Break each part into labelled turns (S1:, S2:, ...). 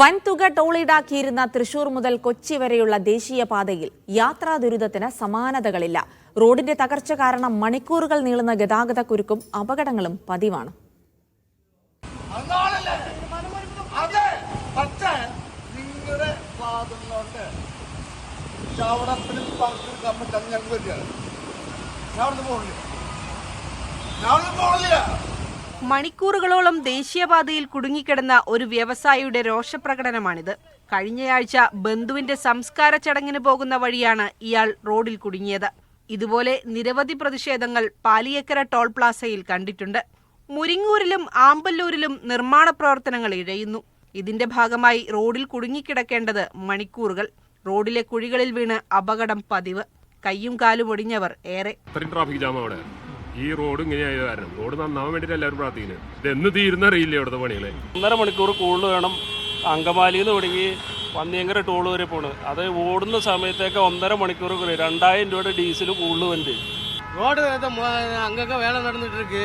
S1: വൻതുക toll ഈടാക്കിയിരുന്ന Thrissur മുതൽ കൊച്ചി വരെയുള്ള ദേശീയ പാതയിൽ യാത്രാ ദുരിതത്തിന് സമാനതകളില്ല. റോഡിന്റെ തകർച്ച കാരണം മണിക്കൂറുകൾ നീളുന്ന ഗതാഗത കുരുക്കും അപകടങ്ങളും പതിവാണ്.
S2: ഞാൻ
S3: മണിക്കൂറുകളോളം ദേശീയപാതയിൽ കുടുങ്ങിക്കിടന്ന ഒരു വ്യവസായിയുടെ രോഷപ്രകടനമാണിത്. കഴിഞ്ഞയാഴ്ച ബന്ധുവിന്റെ സംസ്കാര ചടങ്ങിന് പോകുന്ന വഴിയാണ് ഇയാൾ റോഡിൽ കുടുങ്ങിയത്. ഇതുപോലെ നിരവധി പ്രതിഷേധങ്ങൾ പാലിയക്കര ടോൾ പ്ലാസയിൽ കണ്ടിട്ടുണ്ട്. മുരിങ്ങൂരിലും ആമ്പല്ലൂരിലും നിർമ്മാണ പ്രവർത്തനങ്ങൾ ഇഴയുന്നു. ഇതിന്റെ ഭാഗമായി റോഡിൽ കുടുങ്ങിക്കിടക്കേണ്ടത് മണിക്കൂറുകൾ. റോഡിലെ കുഴികളിൽ വീണ് അപകടം പതിവ്. കയ്യും കാലും ഒടിഞ്ഞവർ ഏറെ.
S4: ട്രാഫിക് ജാം അവിടെ. ഈ റോഡ് ഇങ്ങനെയായ കാരണം റോഡ് നന്നാവാൻ വേണ്ടിയിട്ട് എല്ലാവരും പ്രാർത്ഥിക്കുന്നത് ഇത് എന്ന് തീരുന്നറിയില്ല ഇവിടുത്തെ പണികളെ
S5: ഒന്നര മണിക്കൂർ കൂടുതൽ വേണം അങ്കമാലിയിൽ നിന്ന് തുടങ്ങി പന്നിയങ്കര ടോൾ വരെ പോണ് അത് ഓടുന്ന സമയത്തേക്ക് ഒന്നര മണിക്കൂർ കൂടി രണ്ടായിരം രൂപയുടെ ഡീസൽ കൂടുതൽ വണ്ടി
S6: ரோடு இது மொ- அங்கங்க வேலை நடந்துட்டு இருக்கு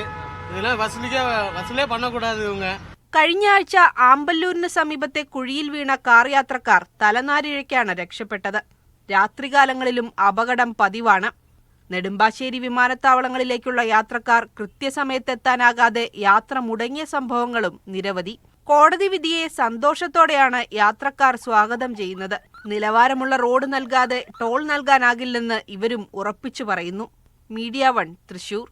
S6: இதெல்லாம் வசூலிக்க வசூலே பண்ணக்கூடாது இவங்க
S3: കഴിഞ്ഞ ആഴ്ച ആമ്പല്ലൂരിന് സമീപത്തെ കുഴിയിൽ വീണ കാർ യാത്രക്കാർ തലനാരിഴയ്ക്കാണ് രക്ഷപ്പെട്ടത് രാത്രികാലങ്ങളിലും അപകടം പതിവാണ് നെടുമ്പാശ്ശേരി വിമാനത്താവളങ്ങളിലേക്കുള്ള യാത്രക്കാർ കൃത്യസമയത്തെത്താനാകാതെ യാത്ര മുടങ്ങിയ സംഭവങ്ങളും നിരവധി. കോടതി വിധിയെ സന്തോഷത്തോടെയാണ് യാത്രക്കാർ സ്വാഗതം ചെയ്യുന്നത്. നിലവാരമുള്ള റോഡ് നൽകാതെ ടോൾ നൽകാനാകില്ലെന്ന് ഇവരും ഉറപ്പിച്ചു പറയുന്നു. Media One Thrissur.